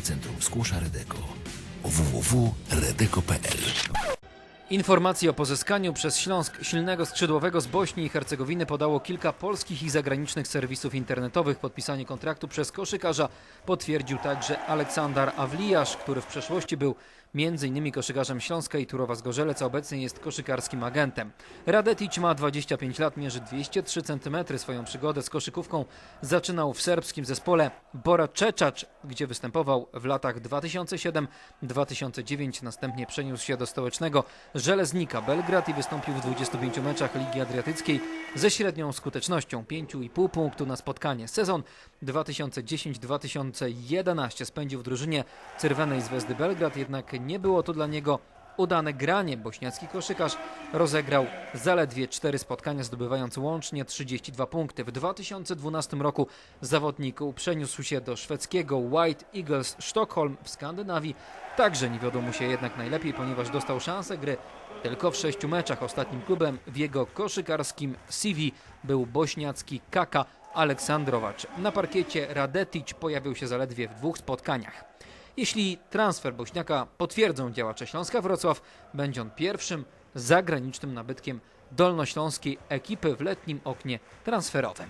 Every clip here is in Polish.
Centrum Skłosza Redeko www.redeko.pl Informacji o pozyskaniu przez Śląsk silnego skrzydłowego z Bośni i Hercegowiny podało kilka polskich i zagranicznych serwisów internetowych. Podpisanie kontraktu przez koszykarza potwierdził także Aleksander Awlijasz, który w przeszłości był m.in. koszykarzem Śląska i Turowa Zgorzelec, a obecnie jest koszykarskim agentem. Radetic ma 25 lat, mierzy 203 cm. Swoją przygodę z koszykówką zaczynał w serbskim zespole Bora Czeczacz, gdzie występował w latach 2007-2009. Następnie przeniósł się do stołecznego Żeleznika Belgrad i wystąpił w 25 meczach Ligi Adriatyckiej ze średnią skutecznością 5,5 punktu na spotkanie. Sezon 2010-2011 spędził w drużynie Czerwonej Zvezdy Belgrad, jednak nie było to dla niego udane granie. Bośniacki koszykarz rozegrał zaledwie 4 spotkania, zdobywając łącznie 32 punkty. W 2012 roku zawodnik przeniósł się do szwedzkiego White Eagles Sztokholm w Skandynawii. Także nie wiodło mu się jednak najlepiej, ponieważ dostał szansę gry tylko w sześciu meczach. Ostatnim klubem w jego koszykarskim CV był bośniacki Kaka Aleksandrowacz. Na parkiecie Radetic pojawił się zaledwie w dwóch spotkaniach. Jeśli transfer Bośniaka potwierdzą działacze Śląska Wrocław, będzie on pierwszym zagranicznym nabytkiem dolnośląskiej ekipy w letnim oknie transferowym.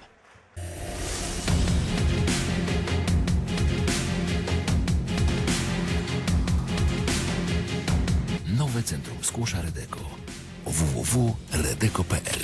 Nowe Centrum Skłosza Redeko www.redeko.pl